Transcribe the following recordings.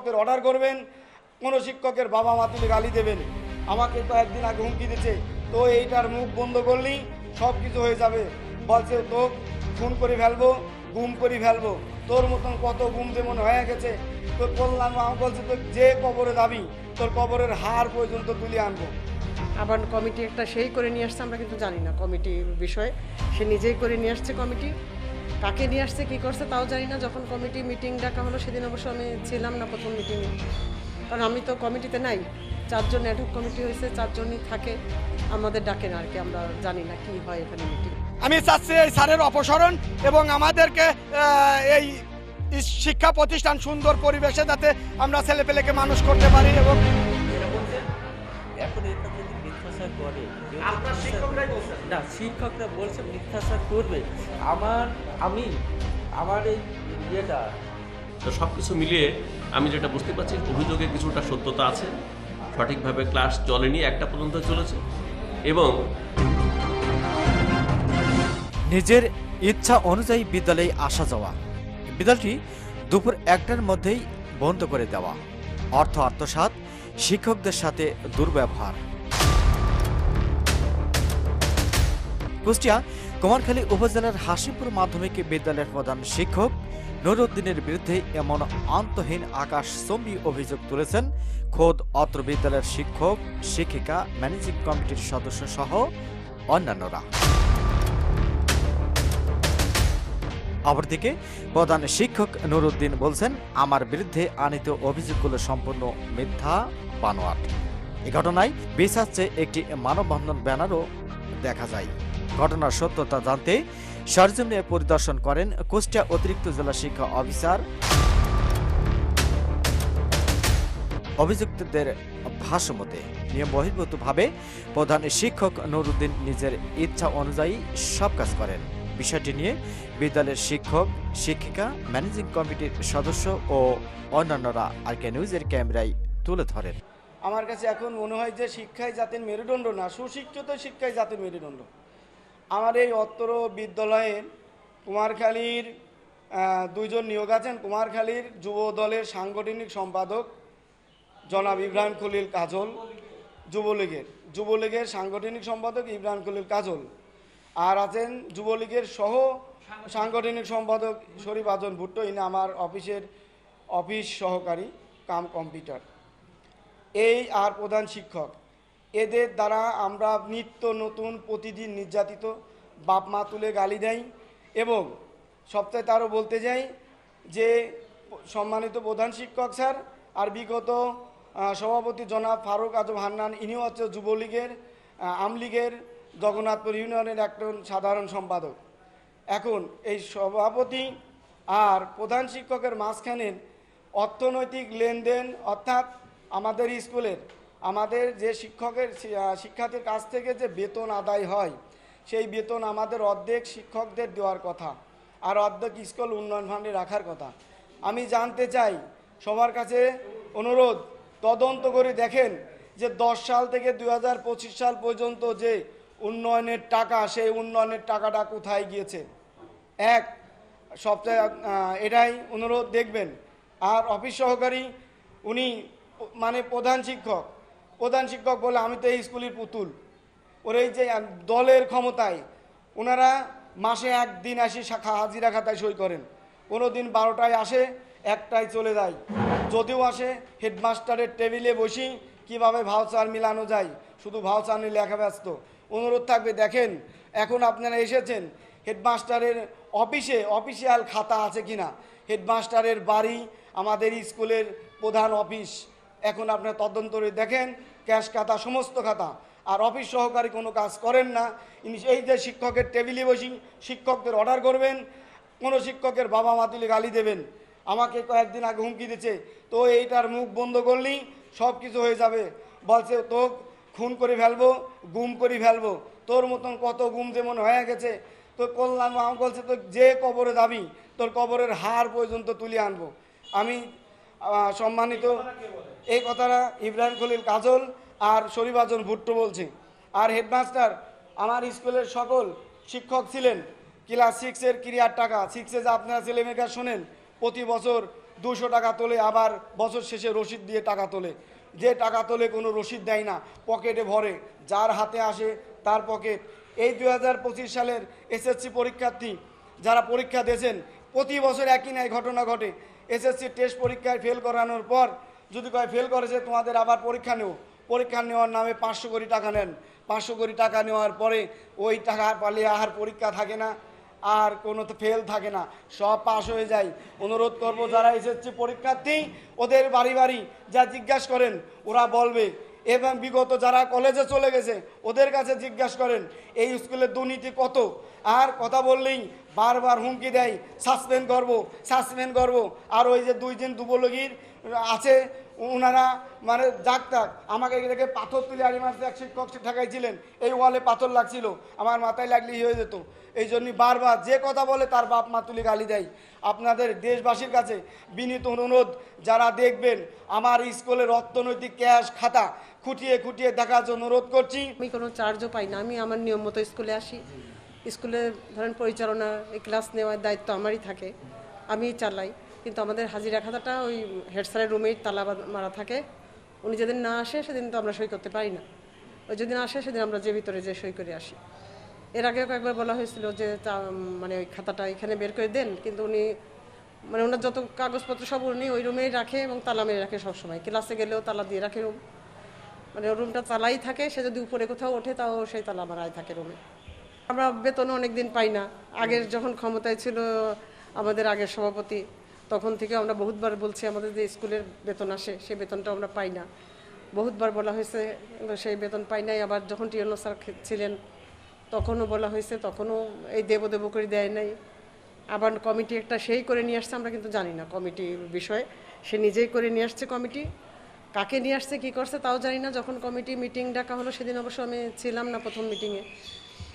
শিক্ষকদের অর্ডার করবেন, কোনো শিক্ষকের বাবা মা তুলে গালি দেবেন। আমাকে তো একদিন আগে হুমকি দিচ্ছে তো এইটার মুখ বন্ধ করলেই সব কিছু হয়ে যাবে। বলছে তো খুন করে ফেলব, গুম করে ফেলব, তোর মতন কত গুম যেমন হয়ে গেছে, তোর বললাম মা বলছে তো যে কবরে দাবি তোর কবরের হার পর্যন্ত তুলে আনব। আবার কমিটি একটা সেই করে নিয়ে আসছে, আমরা কিন্তু জানি না কমিটির বিষয়ে। সে নিজেই করে নিয়ে আসছে কমিটি। কাকে নিয়ে আসছে কী করছে তাও জানি না। যখন কমিটি মিটিং ডাকা হলো সেদিন অবশ্য আমি ছিলাম না প্রথম মিটিংয়ে কারণ আমি তো কমিটিতে নাই। চারজন অ্যাডহক কমিটি হয়েছে চারজনই থাকে। আমাদের ডাকে না আর কি আমরা জানি না কি হয় এখানে মিটিং আমি চাচ্ছি এই স্যারের অপসারণ এবং আমাদেরকে এই শিক্ষা প্রতিষ্ঠান সুন্দর পরিবেশে যাতে আমরা ছেলেপেলেকে মানুষ করতে পারি এবং মিথ্যাচার করে। না শিক্ষকরা বলছে মিথ্যাচার করবে। আমার আমি আমার এই ইয়েটা। তো সব কিছু মিলিয়ে আমি যেটা বুঝতে পারছি অভিযোগে কিছুটা সত্যতা আছে। সঠিকভাবে ক্লাস চলেনি একটা পর্যন্ত চলেছে। এবং নিজের ইচ্ছা অনুযায়ী বিদ্যালয়ে আসা যাওয়া। বিদ্যালয়টি দুপুর একটার মধ্যেই বন্ধ করে দেওয়া। অর্থ আত্মসাৎ শিক্ষকদের সাথে দুর্ব্যবহার। কুষ্টিয়া, কুমারখালী উপজেলার হাসিপুর মাধ্যমিক বিদ্যালয়ের প্রধান শিক্ষক নুরুদ্দিনের বিরুদ্ধে এমন অন্তহীন আকাশ চম্বী অভিযোগ তুলেছেন খোদ অত্র বিদ্যালয়ের শিক্ষক, শিক্ষিকা, ম্যানেজিং কমিটির সদস্য সহ অন্যান্যরা। অপরদিকে, প্রধান শিক্ষক নুরুদ্দিন বলছেন, আমার বিরুদ্ধে আনিত অভিযোগগুলো সম্পূর্ণ মিথ্যা, বানোয়াট। এ ঘটনায় বিচার চেয়ে একটি মানববন্ধন ব্যানারও দেখা যায়। ঘটনার সত্যতা জানতে সরজমিনে পরিদর্শন করেন কুষ্টিয়া অতিরিক্ত জেলা শিক্ষা অফিসার। অভিযুক্তদের ভাষ্যমতে নিয়ম বহির্ভূতভাবে প্রধান শিক্ষক নুরুদ্দিন নিজের ইচ্ছা অনুযায়ী সব কাজ করেন। বিষয়টি নিয়ে বিদ্যালয়ের শিক্ষক, শিক্ষিকা, ম্যানেজিং কমিটির সদস্য ও অন্যান্যরা আর কে নিউজের ক্যামেরায় তুলে ধরেন। আমার কাছে এখন মনে হয় যে শিক্ষায় জাতির মেরুদণ্ড না, সুশিক্ষিত শিক্ষায় জাতির মেরুদণ্ড। আমার এই অত্তর বিদ্যালয়ে কুমারখালীর দুইজন নিয়োগ আছেন। কুমারখালীর যুব দলের সাংগঠনিক সম্পাদক জনাব ইব্রাহিম খলিল কাজল, যুবলীগের। যুবলীগের সাংগঠনিক সম্পাদক ইব্রাহিম খলিল কাজল। আর আছেন যুবলীগের সহ সাংগঠনিক সম্পাদক শরীফ আজন ভুট্টো। ইনি আমার অফিসের অফিস সহকারী, কাম কম্পিউটার। এই আর প্রধান শিক্ষক। এদের দ্বারা আমরা নিত্য নতুন প্রতিদিন নির্যাতিত বাপ মা তুলে গালি দেয় এবং সপ্তাহে তারও বলতে যাই যে সম্মানিত প্রধান শিক্ষক স্যার আর বিগত সভাপতি জনাব ফারুক আজম হান্নান, ইনিও হচ্ছে যুবলীগের আমলীগের জগন্নাথপুর ইউনিয়নের একজন সাধারণ সম্পাদক। এখন এই সভাপতি আর প্রধান শিক্ষকের মাঝখানের অর্থনৈতিক লেনদেন অর্থাৎ আমাদের স্কুলের আমাদের যে শিক্ষকের শিক্ষার্থীর কাছ থেকে যে বেতন আদায় হয় সেই বেতন আমাদের অর্ধেক শিক্ষকদের দেওয়ার কথা আর অর্ধেক স্কুল উন্নয়ন ফান্ডে রাখার কথা। আমি জানতে চাই সবার কাছে অনুরোধ তদন্ত করে দেখেন যে দশ সাল থেকে দু হাজার পঁচিশ সাল পর্যন্ত যে উন্নয়নের টাকা সেই উন্নয়নের টাকাটা কোথায় গিয়েছে? এক আহ, এটাই অনুরোধ দেখবেন। আর অফিস সহকারী উনি মানে প্রধান শিক্ষক প্রধান শিক্ষক বলে, আমি তো এই স্কুলের পুতুল। ওর এই যে দলের ক্ষমতায় ওনারা মাসে একদিন আসি শাখা হাজিরা খাতায় সই করেন। কোনো দিন বারোটায় আসে, একটায় চলে যায়। যদিও আসে, হেডমাস্টারের টেবিলে বসি কীভাবে ভাউচার মিলানো যায়, শুধু ভাউচার নিয়ে লেখা ব্যস্ত অনুরোধ থাকবে, দেখেন, এখন আপনারা এসেছেন, হেডমাস্টারের অফিসে, অফিসিয়াল খাতা আছে কিনা? হেডমাস্টারের বাড়ি আমাদের স্কুলের প্রধান অফিস। এখন আপনার তদন্ত করে দেখেন ক্যাশ খাতা, সমস্ত খাতা। আর অফিস সহকারী কোনো কাজ করেন না। ইনি এই যে শিক্ষকের টেবিলে বসি, শিক্ষকদের অর্ডার করবেন, কোনো শিক্ষকের বাবা মা তুলে গালি দেবেন। আমাকে কয়েকদিন আগে হুমকি দিচ্ছে তো এইটার মুখ বন্ধ করলেই সব কিছু হয়ে যাবে। বলছে তো খুন করে ফেলব, গুম করে ফেলব। তোর মতন কত গুম যেমন হয়ে গেছে, তো কল্যাণ মা বলছে তো যে কবরে দাবি তোর কবরের হার পর্যন্ত তুলে আনব। আমি সম্মানিত এই কথাটা ইব্রাহিম খলিল কাজল আর শরীফাজন ভুট্টো বলছে। আর হেডমাস্টার, আমার স্কুলের সকল শিক্ষক ছিলেন। ক্লাস সিক্সের ক্রিয়ার টাকা। সিক্সে যে আপনারা ছেলেমেয়েরা শোনেন, প্রতি বছর দুশো টাকা তোলে, আবার বছর শেষে রসিদ দিয়ে টাকা তোলে। যে টাকা তোলে কোনো রসিদ দেয় না, পকেটে ভরে। যার হাতে আসে, তার পকেট। এই দু হাজার পঁচিশ সালের এসএসসি পরীক্ষার্থী যারা পরীক্ষা দিয়েছেন, প্রতি বছর একই ন্যায় ঘটনা ঘটে। এসএসসি টেস্ট পরীক্ষায় ফেল করানোর পর যদি কয় ফেল করেছে, তোমাদের আবার পরীক্ষা নেও। পরীক্ষা নেওয়ার নামে পাঁচশো কোটি টাকা নেন। পাঁচশো কোটি টাকা নেওয়ার পরে ওই টাকা পালিয়ে আর পরীক্ষা থাকে না, আর কোনো ফেল থাকে না। সব পাস হয়ে যায়। অনুরোধ করব যারা এসএসসি পরীক্ষার্থী, ওদের বাড়ি বাড়ি যা জিজ্ঞাসা করেন, ওরা বলবে। এবং বিগত যারা কলেজে চলে গেছে, ওদের কাছে জিজ্ঞাসা করেন, এই স্কুলের দুর্নীতি কত? আর কথা বললেই বারবার হুমকি দেয়। সাসপেন্ড করব সাসপেন্ড করব। আর ওই যে দুই দিন দুবলগির আছে ওনারা মানে যাক তাক, আমাকে দেখে পাথর তুলে আড়ি মারতে এক শিক্ষক ঠেকাইছিলেন। এই ওয়ালে পাথর লাগছিল, আমার মাথায় লাগলেই হয়ে যেত। এই জন্যই বারবার যে কথা বলে তার বাপ মা তুলে গালি দেয়। আপনাদের দেশবাসীর কাছে বিনীত অনুরোধ, যারা দেখবেন, আমার স্কুলের অর্থনৈতিক ক্যাশ খাতা খুঁটিয়ে খুঁটিয়ে দেখার জন্য অনুরোধ করছি। আমি কোনো চার্জও পাই না, আমি আমার নিয়ম মতো স্কুলে আসি। স্কুলে ধরেন পরিচালনা ক্লাস নেওয়ার দায়িত্ব আমারই থাকে, আমিই চালাই। কিন্তু আমাদের হাজিরা খাতাটা ওই হেড স্যারের রুমেই তালা মারা থাকে। উনি যেদিন না আসে, সেদিন তো আমরা সই করতে পারি না। ওই যেদিন আসে, সেদিন আমরা যে ভিতরে যে সই করে আসি। এর আগেও কয়েকবার বলা হয়েছিল যে মানে ওই খাতাটা এখানে বের করে দেন, কিন্তু উনি মানে ওনার যত কাগজপত্র সব উনি ওই রুমেই রাখে এবং তালা মেরে রাখে সবসময়। ক্লাসে গেলেও তালা দিয়ে রাখে রুম মানে রুমটা তালাই থাকে, সে যদি উপরে কোথাও ওঠে, তাও সেই তালা মারাই থাকে রুমে আমরা বেতন অনেক দিন পাই না। আগের যখন ক্ষমতায় ছিল আমাদের আগের সভাপতি তখন থেকে আমরা বহুতবার বলছি, আমাদের যে স্কুলের বেতন আসে, সেই বেতনটা আমরা পাই না। বহুতবার বলা হয়েছে সেই বেতন পাই নাই। আবার যখন টিএনও স্যার ছিলেন, তখনও বলা হয়েছে, তখনও এই দেব দেব করে দেয় নাই। আবার কমিটি একটা সেই করে নিয়ে আসছে, আমরা কিন্তু জানি না কমিটির বিষয়ে। সে নিজেই করে নিয়ে আসছে কমিটি। কাকে নিয়ে আসছে, কী করছে, তাও জানি না। যখন কমিটি মিটিং ডাকা হলো, সেদিন অবশ্য আমি ছিলাম না প্রথম মিটিংয়ে।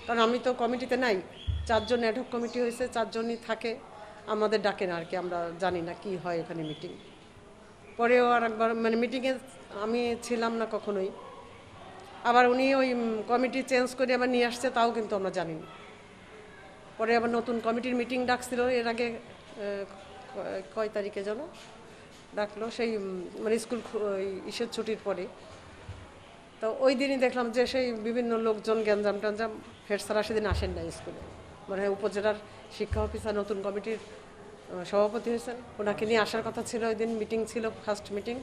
কারণ আমি তো কমিটিতে নাই। চারজন অ্যাডহক কমিটি হয়েছে, চারজনই থাকে। আমাদের ডাকে না আর কি, আমরা জানি না কি হয় ওখানে মিটিং পরেও আর একবার মানে মিটিংয়ে আমি ছিলাম না কখনোই। আবার উনি ওই কমিটি চেঞ্জ করে আবার নিয়ে আসছে, তাও কিন্তু আমরা জানি না। পরে আবার নতুন কমিটির মিটিং ডাকছিল, এর আগে কয় তারিখে যেন ডাকলো, সেই মানে স্কুল ইসের ছুটির পরে। তো ওই দিনই দেখলাম যে সেই বিভিন্ন লোকজন গ্যাঞ্জাম ট্যাঞ্জাম হেড স্যার সেদিন আসেন না স্কুলে। মানে উপজেলার শিক্ষা অফিসার, নতুন কমিটির সভাপতি হয়েছেন। ওনাকে নিয়ে আসার কথা ছিল, ওই দিন মিটিং ছিল ফার্স্ট মিটিং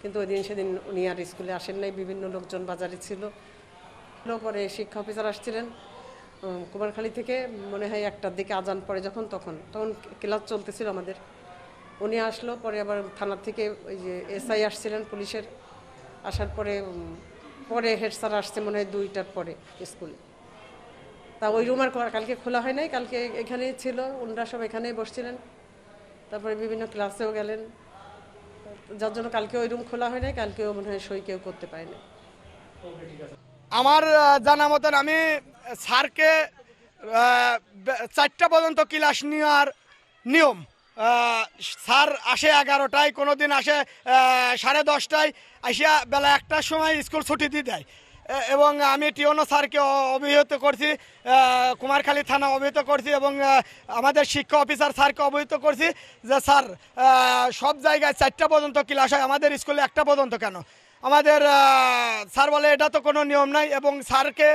কিন্তু ওই দিন সেদিন উনি আর স্কুলে আসেন নাই, বিভিন্ন লোকজন বাজারে ছিল। পরে শিক্ষা অফিসার আসছিলেন। কুমারখালী থেকে মনে হয় একটার দিকে আজান পড়ে যখন, তখন তখন ক্লাস চলতেছিল আমাদের। উনি আসলো, পরে আবার থানার থেকে ওই যে এসআই আসছিলেন পুলিশের। আসার পরে পরে হেড স্যার আসছে মনে হয় দুইটার পরে স্কুলে। তা ওই রুম আর কালকে খোলা হয় নাই, কালকে এখানেই ছিল ওনারা সব এখানেই বসছিলেন। তারপরে বিভিন্ন ক্লাসেও গেলেন। যার জন্য কালকে ওই রুম খোলা হয় নাই, কালকেও মনে হয় সই কেউ করতে পারেনি আমার জানা মতন আমি স্যারকে চারটা পর্যন্ত ক্লাস নেওয়ার নিয়ম। স্যার আসে এগারোটায় কোনো দিন আসে সাড়ে দশটায়, আসিয়া বেলা একটার সময় স্কুল ছুটি দিয়ে দেয়। এবং আমি টিওনো স্যারকে অ- অবহিত করছি কুমারখালী থানা অবহিত করছি এবং আমাদের শিক্ষা অফিসার স্যারকে অবহিত করছি যে স্যার সব জায়গায় চারটা পর্যন্ত ক্লাস হয়, আমাদের স্কুলে একটা পর্যন্ত কেন? আমাদের স্যার বলে এটা তো কোনো নিয়ম নাই এবং স্যারকে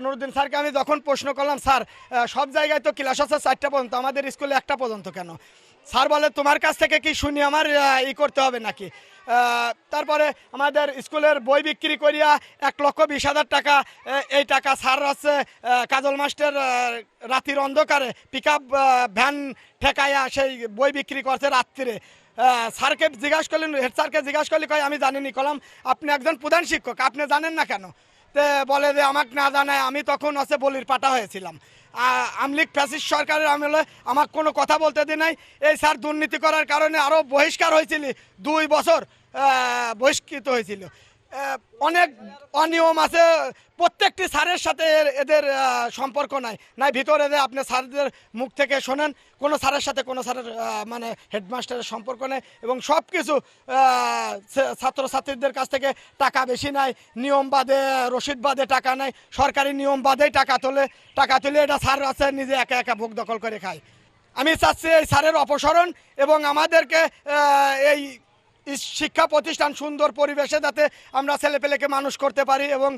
নুরুদ্দিন স্যারকে আমি যখন প্রশ্ন করলাম, স্যার সব জায়গায় তো ক্লাস আছে চারটা পর্যন্ত, আমাদের স্কুলে একটা পর্যন্ত কেন? স্যার বলে, তোমার কাছ থেকে কি শুনি আমার ই করতে হবে নাকি? তারপরে আমাদের স্কুলের বই বিক্রি করিয়া এক লক্ষ বিশ হাজার টাকা এই টাকা হচ্ছে আহ, কাজল মাস্টার রাতির অন্ধকারে পিক ভ্যান ঠেকাইয়া সেই বই বিক্রি করছে রাত্রিরে স্যারকে জিজ্ঞাসা করলেন হেড স্যারকে জিজ্ঞাসা করলে কয় আমি জানিনি কলাম আপনি একজন প্রধান শিক্ষক আপনি জানেন না কেন? তে বলে যে আমাকে না জানায় আমি তখন হচ্ছে বলির পাটা হয়েছিলাম। আ- আমলিক ফ্যাসিস সরকারের আমলে আমাকে কোনো কথা বলতে দিই নাই। এই স্যার দুর্নীতি করার কারণে আরও বহিষ্কার হয়েছিল দুই বছর। বহিষ্কৃত হয়েছিল। অনেক অনিয়ম আছে, প্রত্যেকটি স্যারের সাথে এদের সম্পর্ক নাই। নাই, ভিতরে আপনি স্যারদের মুখ থেকে শোনেন, কোনো স্যারের সাথে কোনো স্যারের মানে হেডমাস্টারের সম্পর্ক নেই এবং সব কিছু ছাত্রছাত্রীদের কাছ থেকে টাকা বেশি নাই, নিয়ম বাদে, রসিদ বাদে টাকা নাই, সরকারি নিয়ম বাদেই টাকা তোলে, টাকা তুলে এটা স্যার আছে, নিজে একা একা ভোগ দখল করে খায়। আমি চাচ্ছি এই স্যারের অপসারণ এবং আমাদেরকে এই শিক্ষা প্রতিষ্ঠান সুন্দর পরিবেশে যাতে আমরা ছেলেপেলেকে মানুষ করতে পারি এবং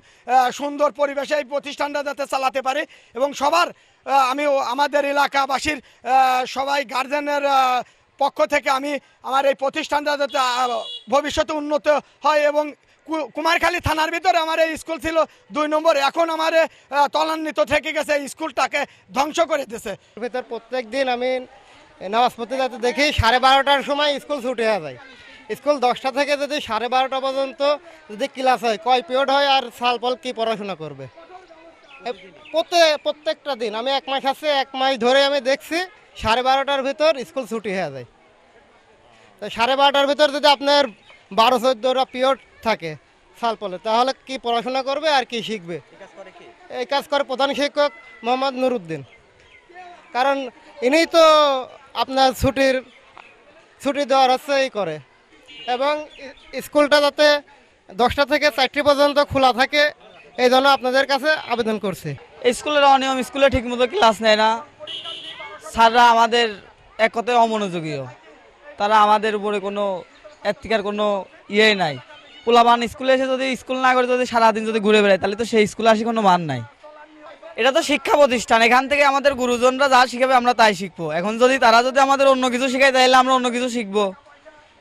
সুন্দর পরিবেশে এই প্রতিষ্ঠানটা যাতে চালাতে পারি এবং সবার আমি আমাদের এলাকাবাসীর সবাই গার্জেনের পক্ষ থেকে আমি আমার এই প্রতিষ্ঠানটা যাতে ভবিষ্যতে উন্নত হয় এবং কুমারখালী থানার ভিতরে আমার এই স্কুল ছিল দুই নম্বর। এখন আমার তলান্বিত থেকে গেছে স্কুলটাকে ধ্বংস করে দিয়েছে। ভেতর প্রত্যেক দিন আমি নামাজ পড়তে যাতে দেখি সাড়ে বারোটার সময় স্কুল ছুটে যায় স্কুল দশটা থেকে যদি সাড়ে বারোটা পর্যন্ত যদি ক্লাস হয়, কয় পিরিয়ড হয় আর সালপল কি পড়াশোনা করবে? প্রত্যেক প্রত্যেকটা দিন। আমি এক মাস আছে, এক মাস ধরে আমি দেখছি সাড়ে বারোটার ভিতর স্কুল ছুটি হয়ে যায়। তো সাড়ে বারোটার ভিতর যদি আপনার বারো চোদ্দোটা পিরিয়ড থাকে সালপলে তাহলে কি পড়াশোনা করবে আর কি শিখবে? এই কাজ করে প্রধান শিক্ষক মোহাম্মদ নুরুদ্দিন। কারণ ইনি তো আপনার ছুটির, ছুটি দেওয়ার হচ্ছে এই করে। এবং স্কুলটা যাতে দশটা থেকে চারটি পর্যন্ত খোলা থাকে, এই জন্য আপনাদের কাছে আবেদন করছি। স্কুলের অনিয়ম, স্কুলে ঠিকমতো ক্লাস নেয় না। স্যাররা আমাদের এক কথায় অমনোযোগীও তারা আমাদের উপরে কোনো এত্তিকার কোনো ইয়ে নাই। পোলাবান স্কুলে এসে যদি স্কুল না করে যদি সারাদিন যদি ঘুরে বেড়ায়, তাহলে তো সেই স্কুলে আসি কোনো মান নাই। এটা তো শিক্ষা প্রতিষ্ঠান, এখান থেকে আমাদের গুরুজনরা যা শিখাবে আমরা তাই শিখব। এখন যদি তারা যদি আমাদের অন্য কিছু শিখায়, তাহলে আমরা অন্য কিছু শিখব।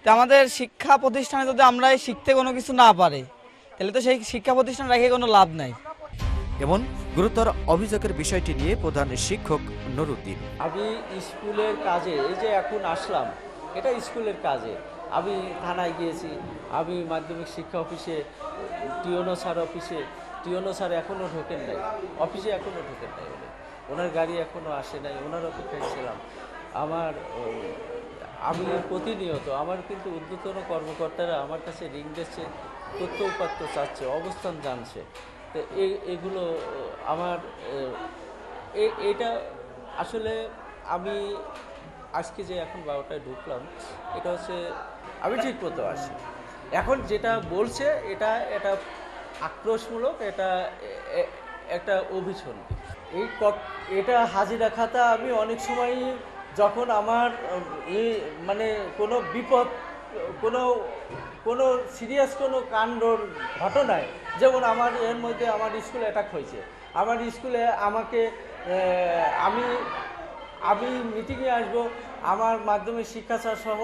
তো আমাদের শিক্ষা প্রতিষ্ঠানে যদি আমরা এই শিখতে কোনো কিছু না পারি তাহলে তো সেই শিক্ষা প্রতিষ্ঠান রেখে কোনো লাভ নাই। এমন গুরুতর অভিযোগের বিষয়টি নিয়ে প্রধান শিক্ষক নুরুদ্দিন। আমি স্কুলের কাজে এই যে এখন আসলাম এটা স্কুলের কাজে। আমি থানায় গিয়েছি আমি মাধ্যমিক শিক্ষা অফিসে টিওনো স্যার অফিসে টিওনো স্যার এখনও ঢোকেন নাই অফিসে এখনও ঢোকেন নাই ওনার গাড়ি এখনও আসে নাই ওনার অপেক্ষায় ছিলাম। আমার আমি প্রতিনিয়ত আমার কিন্তু ঊর্ধ্বতন কর্মকর্তারা আমার কাছে রিং দিচ্ছে তথ্য উপাত্ত চাচ্ছে, অবস্থান জানছে। তো এগুলো আমার এটা আসলে আমি আজকে যে এখন বারোটায় ঢুকলাম, এটা হচ্ছে আমি ঠিক মতো আসি এখন যেটা বলছে, এটা এটা আক্রোশমূলক, এটা একটা অভিসন্ধি এই এটা হাজিরা খাতা আমি অনেক সময় যখন আমার মানে কোনো বিপদ, কোনো কোনো সিরিয়াস কোনো কাণ্ডর ঘটনায়, যেমন আমার এর মধ্যে আমার স্কুলে অ্যাটাক হয়েছে। আমার স্কুলে আমাকে আমি আমি মিটিংয়ে আসব, আমার মাধ্যমিক শিক্ষা স্যার সহ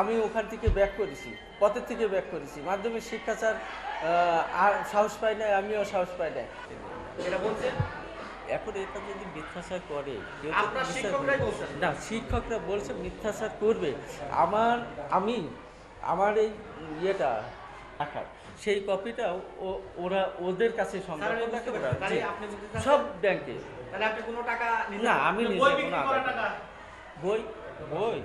আমি ওখান থেকে ব্যাক করেছি, পথের থেকে ব্যাক করেছি। মাধ্যমিক শিক্ষা স্যার আর সাহস পায় না আমিও সাহস পাই না এটা বলছে এখন এটা যদি মিথ্যাচার করে না শিক্ষকরা বলছে মিথ্যাচার করবে। আমার আমি আমার এই ইয়েটা টাকার সেই কপিটা ওরা ওদের কাছে। সব ব্যাংকে। না আমি। বই বই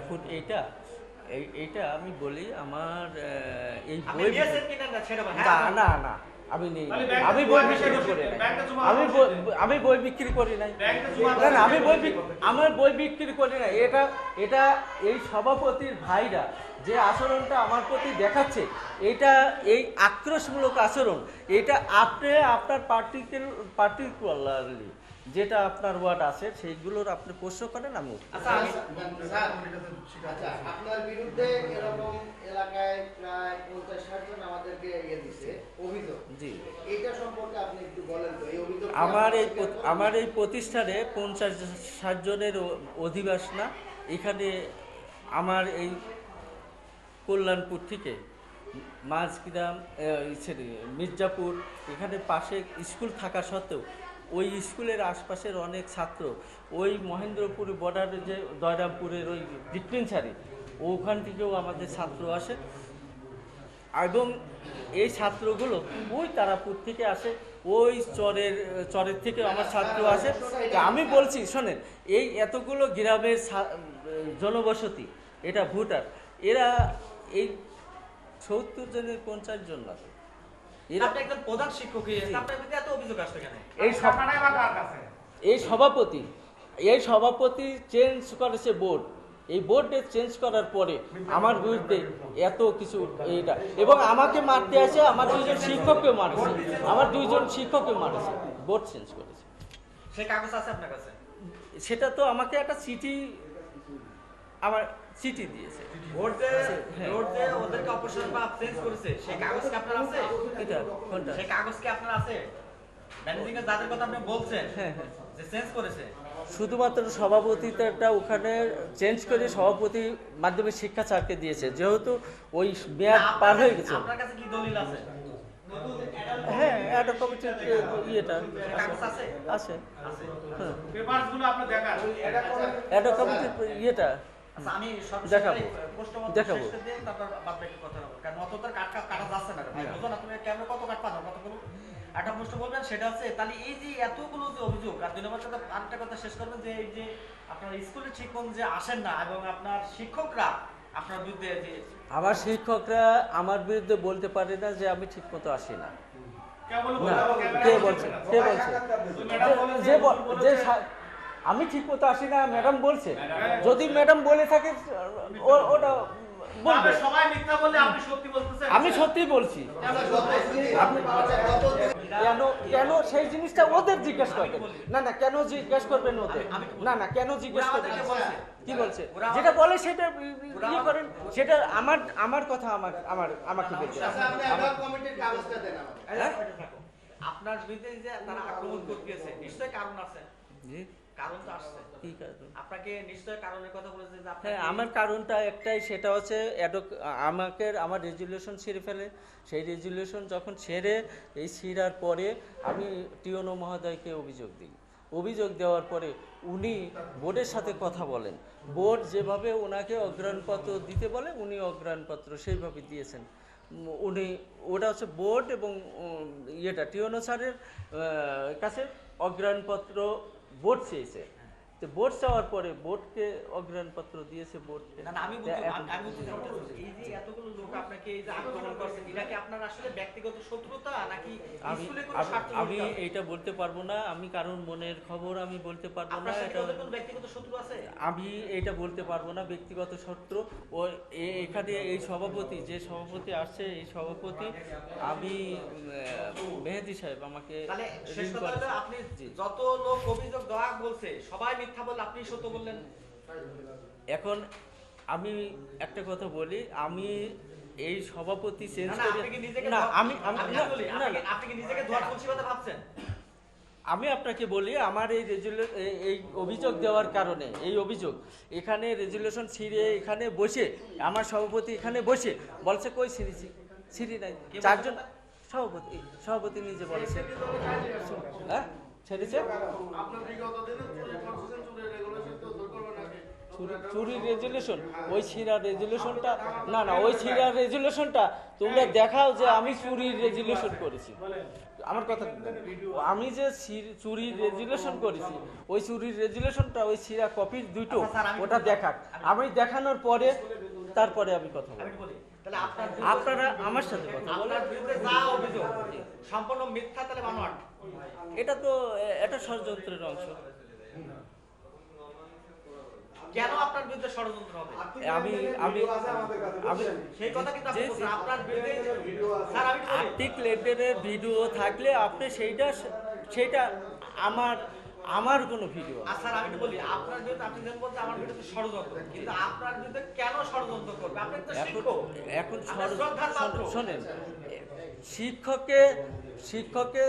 এখন এইটা এই এইটা আমি বলি আমার এই বই না না না। আমি নেই। আমি বই বিক্রি করি আমি বই- আমি বই বিক্রি করি নাই। না না আমি বই আমার বই বিক্রি করি নাই। এটা এটা এই সভাপতির ভাইরা যে আচরণটা আমার প্রতি দেখাচ্ছে এটা এই আক্রোশমূলক আচরণ এটা আপনি আপনার পার্টিকুলার পার্টিকুলারলি যেটা আপনার ওয়ার্ড আছে সেইগুলোর আপনি প্রশ্ন করেন আমি দেব। আচ্ছা আপনার বিরুদ্ধে এরকম এলাকায় প্রায় পঞ্চাশ ষাট জন আমাদেরকে ইয়ে দিছে অভিযোগ। জি। এইটা সম্পর্কে আপনি একটু বলেন তো এই অভিযোগ আমার এই আমার এই প্রতিষ্ঠানে পঞ্চাশ ষাট জনের অধিবাস না এখানে আমার এই কল্যাণপুর থেকে মাঝগ্রাম মির্জাপুর এখানে পাশে স্কুল থাকা সত্ত্বেও ওই স্কুলের আশপাশের অনেক ছাত্র, ওই মহেন্দ্রপুর বর্ডারে যে দয়রামপুরের ওই ডিসপেন্সারি ওখান থেকেও আমাদের ছাত্র আসে। এবং এই ছাত্রগুলো, ওই তারাপুর থেকে আসে, ওই চরের চরের থেকে আমার ছাত্র আসে। আমি বলছি, শোনেন, এই এতগুলো গ্রামের জনবসতি, এটা ভোটার, এরা এই সত্তর জনের পঞ্চাশ জন লাগে এই সভাপতি এই সভাপতি চেঞ্জ করেছে বোর্ড এই বোর্ডে চেঞ্জ করার পরে আমার বিরুদ্ধে এত কিছু এইটা। এবং আমাকে মারতে আসে আমার দুইজন শিক্ষককে মারেছে। আমার দুইজন শিক্ষককে মারেছে। বোর্ড চেঞ্জ করেছে। সেই কাগজ আছে আপনার কাছে? সেটা তো আমাকে একটা চিঠি আমার চিঠি দিয়েছে। ভোট হ্যাঁ। ভোট যে ওদেরকে অপসারণ বা চেঞ্জ করেছে সেই কাগজ কি আপনার আছে? এটা কোনটা? সেই কাগজ কি আপনার আছে? ম্যানেজিং এর যাদের কথা আপনি বলছেন হ্যাঁ হ্যাঁ। যে চেঞ্জ করেছে। শুধুমাত্র সভাপতিটা ওখানে চেঞ্জ করে সভাপতি মাধ্যমিক শিক্ষা স্যারকে দিয়েছে যেহেতু ওই মেয়াদ পার হয়ে গেছে। আপনার কাছে কি দলিল আছে? হ্যাঁ একটা কমিটির ইয়েটা আছে? আছে। আছে। আপনি দেখান। একটা কমিটির ইয়েটা। আমি দেখাবো। দেখাবো। দেখাবো। তারপর বাদ বাকি কথা বলব কারণ অত তোর কাট কাটা যাচ্ছে না ভাই বুঝো না ক্যামেরা কত কাট পাচ্ছ কতগুলো একটা প্রশ্ন বলবেন সেটা হচ্ছে তাহলে এই যে এতগুলো যে অভিযোগ আর দুই নম্বর কথা আরেকটা কথা শেষ করবেন যে এই যে আপনার স্কুলে শিক্ষক যে আসেন না এবং আপনার শিক্ষকরা আপনার বিরুদ্ধে যে আমার শিক্ষকরা আমার বিরুদ্ধে বলতে পারে না যে আমি ঠিক মতো আসি না। কে বলছে? কে বলছে? যে- আমি ঠিক মতো আসি না ম্যাডাম বলছে। যদি ম্যাডাম বলে থাকে ও- ওটা বলবে। সবাই মিথ্যা বলে আপনি সত্যি বলতেছেন? আমি সত্যি বলছি। আপনি কেন কেন সেই জিনিসটা ওদের জিজ্ঞেস করবেন না না কেন জিজ্ঞেস করবেন ওদের? না না কেন জিজ্ঞেস করবেন? কি বলছে? যেটা বলে সেটা ইয়ে করেন। সেটা আমার আমার কথা আমার আমার আমাকে বলতে হ্যাঁ? আপনার বিরুদ্ধে যে তারা আক্রমণ করতেছে নিশ্চয়ই কারণ আছে। জি। কারণ তো আসছে। কি কারণ? আপনাকে নিশ্চয় কারণের কথা বলেছে যে হ্যাঁ আমার কারণটা একটাই সেটা হচ্ছে অ্যাডক আমাকে আমার রেজুলেশন ছেড়ে ফেলে। সেই রেজুলেশন যখন ছেড়ে এই ছিঁড়ার পরে আমি টিওনো মহোদয়কে অভিযোগ দিই। অভিযোগ দেওয়ার পরে উনি বোর্ডের সাথে কথা বলেন। বোর্ড যেভাবে ওনাকে অগ্রাণপত্র দিতে বলে উনি অগ্রাণপত্র সেইভাবে দিয়েছেন। উনি ওটা হচ্ছে বোর্ড এবং ইয়েটা টিওনো স্যারের কাছে অগ্রাণপত্র বোর্ড চেয়েছে বোর্ড চাওয়ার পরে বোর্ডকে অগ্রাণপত্র দিয়েছে বোর্ডকে না আমি এই যে এতগুলো লোক আপনাকে এই যে আক্রমণ করছে এটা কি আপনার আসলে ব্যক্তিগত শত্রুতা নাকি স্কুলে কোনো স্বার্থ আমি? এইটা বলতে পারব না আমি কারণ মনের খবর আমি বলতে পারব না এটা ব্যক্তিগত শত্রু আছে? আমি এটা বলতে পারব না ব্যক্তিগত শত্রু। ও এখানে এই সভাপতি যে সভাপতি আসছে এই সভাপতি আমি মেহেদি সাহেব আমাকে আপনি যত লোক অভিযোগ দেওয়া বলছে সবাই মিথ্যা বললে আপনি সত্য বললেন। এখন আমি একটা কথা বলি আমি এই সভাপতি চেঞ্জ না করে না আমি বলি, আপনি নিজেকে ভাবছেন? আমি আপনাকে বলি আমার এই রেজুলে এই অভিযোগ দেওয়ার কারণে এই অভিযোগ। এখানে রেজুলেশন ছিঁড়ে এখানে বসে আমার সভাপতি এখানে বসে বলছে কই ছিঁড়েছি ছিঁড়ি নাই। চারজন সভাপতি সভাপতি নিজে বলছে। হ্যাঁ ছেড়েছে? চুরির রেজুলেশন ওই ছিঁড়ার রেজুলেশনটা না না ওই ছিঁড়ার রেজুলেশনটা তোমরা দেখাও যে আমি চুরির রেজুলেশন করেছি। আমার কথা আমি যে চুরির রেজুলেশন করেছি ওই চুরির রেজুলেশনটা ওই ছিঁড়া কপির দুটো আচ্ছা, ওটা দেখাক। আমি দেখানোর পরে তারপরে আমি কথা বলি আপনারা আমার সাথে কথা সম্পূর্ণ মিথ্যা তাহলে এটা তো এটা ষড়যন্ত্রের অংশ। কেন আপনার বিরুদ্ধে ষড়যন্ত্র হবে? আমি আমি আমি সেই কথা কিন্তু আপনি বলছেন আপনার বিরুদ্ধে স্যার আমি বলি? আর্টিকুলেটের ভিডিও থাকলে আপনি সেইটা সেইটা আমার আমার কোনো ভিডিও আর স্যার আমি তো বলি? আপনার বিরুদ্ধে আপনি যেমন বলছেন আমার বিরুদ্ধে ষড়যন্ত্র। কিন্তু আপনার বিরুদ্ধে কেন ষড়যন্ত্র করবে? আপনি তো এখন শিক্ষক। শোনেন- শিক্ষককে শিক্ষককে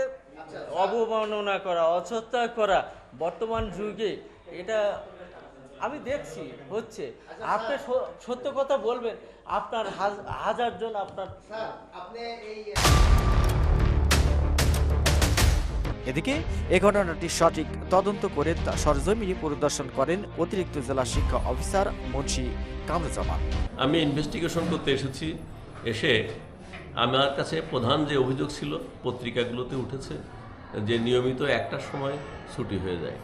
অবমাননা করা অছত্যা করা বর্তমান যুগে এটা আমি দেখছি হচ্ছে। আপনি স- সত্য কথা বলবেন। আপনার হাজ- হাজার জন আপনার এদিকে এ ঘটনাটি সঠিক তদন্ত করে তা সরজমিনে পরিদর্শন করেন অতিরিক্ত জেলা শিক্ষা অফিসার মুন্সি কামরুজ্জামান। আমি ইনভেস্টিগেশন করতে এসেছি। এসে আমার কাছে প্রধান যে অভিযোগ ছিল পত্রিকাগুলোতে উঠেছে যে নিয়মিত একটার সময় ছুটি হয়ে যায়।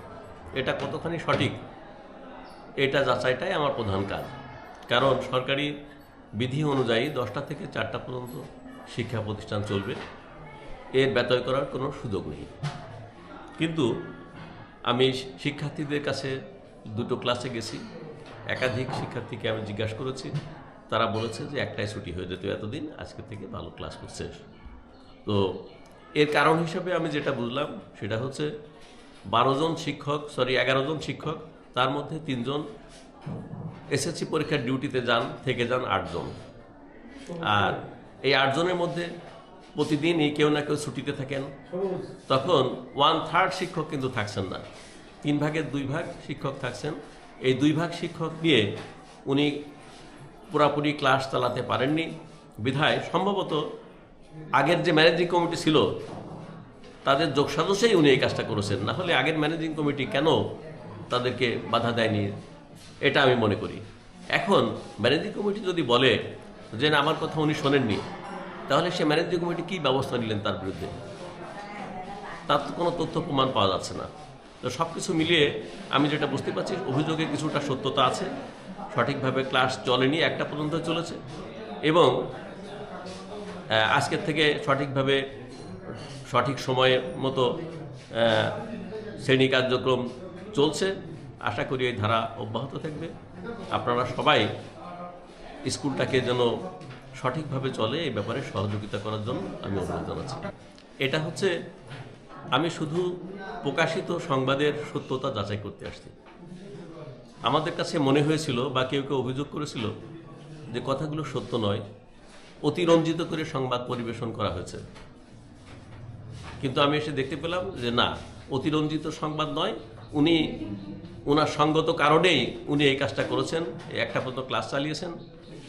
এটা কতখানি সঠিক? এটা যাচাইটাই আমার প্রধান কাজ। কারণ সরকারি বিধি অনুযায়ী দশটা থেকে চারটা পর্যন্ত শিক্ষা প্রতিষ্ঠান চলবে। এর ব্যতয় করার কোনো সুযোগ নেই। কিন্তু আমি শিক্ষার্থীদের কাছে দুটো ক্লাসে গেছি। একাধিক শিক্ষার্থীকে আমি জিজ্ঞাসা করেছি। তারা বলেছে যে একটাই ছুটি হয়ে যেত এতদিন, আজকে থেকে ভালো ক্লাস করছে। তো এর কারণ হিসাবে আমি যেটা বুঝলাম সেটা হচ্ছে বারো জন শিক্ষক সরি এগারো জন শিক্ষক তার মধ্যে তিনজন এসএসসি পরীক্ষার ডিউটিতে যান, থেকে যান আটজন। আর এই আটজনের মধ্যে প্রতিদিনই কেউ না কেউ ছুটিতে থাকেন। তখন ওয়ান থার্ড শিক্ষক কিন্তু থাকছেন না। তিন ভাগের দুই ভাগ শিক্ষক থাকছেন। এই দুই ভাগ শিক্ষক নিয়ে উনি পুরাপুরি ক্লাস চালাতে পারেননি। বিধায় সম্ভবত আগের যে ম্যানেজিং কমিটি ছিল, তাদের যোগসাদস্যেই উনি এই কাজটা করেছেন। না হলে আগের ম্যানেজিং কমিটি কেন তাদেরকে বাধা দেয়নি, এটা আমি মনে করি। এখন ম্যানেজিং কমিটি যদি বলে যে না, আমার কথা উনি শোনেননি, তাহলে সে ম্যানেজিং কমিটি কী ব্যবস্থা নিলেন তার বিরুদ্ধে? তার তো কোনো তথ্য প্রমাণ পাওয়া যাচ্ছে না। তো সব কিছু মিলিয়ে আমি যেটা বুঝতে পারছি, অভিযোগে কিছুটা সত্যতা আছে, সঠিকভাবে ক্লাস চলেনি একটা পর্যন্ত চলেছে, এবং আজকের থেকে সঠিকভাবে, সঠিক সময়ে মতো শ্রেণি কার্যক্রম চলছে। আশা করি এই ধারা অব্যাহত থাকবে। আপনারা সবাই স্কুলটাকে যেন সঠিকভাবে চলে, এই ব্যাপারে সহযোগিতা করার জন্য আমি অনুরোধ জানাচ্ছি। এটা হচ্ছে, আমি শুধু প্রকাশিত সংবাদের সত্যতা যাচাই করতে আসছি। আমাদের কাছে মনে হয়েছিল বা কেউ কেউ অভিযোগ করেছিল যে কথাগুলো সত্য নয়, অতিরঞ্জিত করে সংবাদ পরিবেশন করা হয়েছে। কিন্তু আমি এসে দেখতে পেলাম যে না, অতিরঞ্জিত সংবাদ নয় উনি ওনার সঙ্গত কারণেই উনি এই কাজটা করেছেন একটা পর্যন্ত ক্লাস চালিয়েছেন,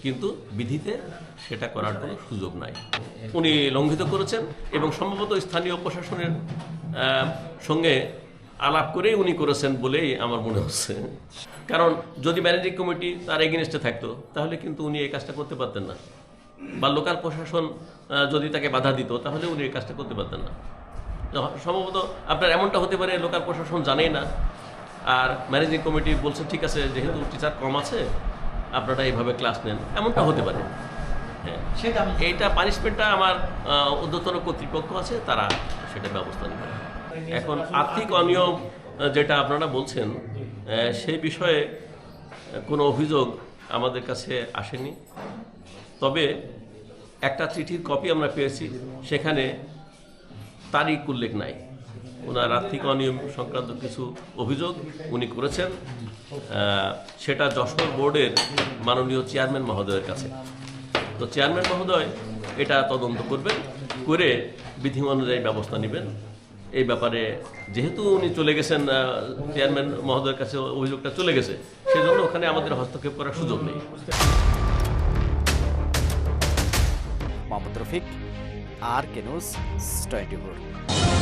কিন্তু বিধিতে সেটা করার কোনো সুযোগ নাই। উনি লঙ্ঘিত করেছেন এবং সম্ভবত স্থানীয় প্রশাসনের সঙ্গে আলাপ করেই উনি করেছেন বলেই আমার মনে হচ্ছে। কারণ যদি ম্যানেজিং কমিটি তার এগেনস্টে থাকতো, তাহলে কিন্তু উনি এই কাজটা করতে পারতেন না। বা লোকাল প্রশাসন যদি তাকে বাধা দিত, তাহলে উনি এই কাজটা করতে পারতেন না। সম্ভবত আপনার এমনটা হতে পারে লোকাল প্রশাসন জানেই না। আর ম্যানেজিং কমিটি বলছে ঠিক আছে যেহেতু টিচার কম আছে আপনারা এইভাবে ক্লাস নেন। এমনটা হতে পারে। হ্যাঁ সেটা এইটা পানিশমেন্টটা আমার ঊর্ধ্বতন কর্তৃপক্ষ আছে তারা সেটা ব্যবস্থা নেবে। এখন আর্থিক অনিয়ম যেটা আপনারা বলছেন সেই বিষয়ে কোনো অভিযোগ আমাদের কাছে আসেনি। তবে একটা চিঠির কপি আমরা পেয়েছি সেখানে তারিখ উল্লেখ নাই। ওনার আর্থিক অনিয়ম সংক্রান্ত কিছু অভিযোগ উনি করেছেন। সেটা যশোর বোর্ডের মাননীয় চেয়ারম্যান মহোদয়ের কাছে। তো চেয়ারম্যান মহোদয় এটা তদন্ত করবেন, করে বিধি অনুযায়ী ব্যবস্থা নেবেন। এই ব্যাপারে যেহেতু উনি চলে গেছেন চেয়ারম্যান মহোদয়ের কাছে অভিযোগটা চলে গেছে সেই জন্য ওখানে আমাদের হস্তক্ষেপ করার সুযোগ নেই। Mohammad Rafiq. R K twenty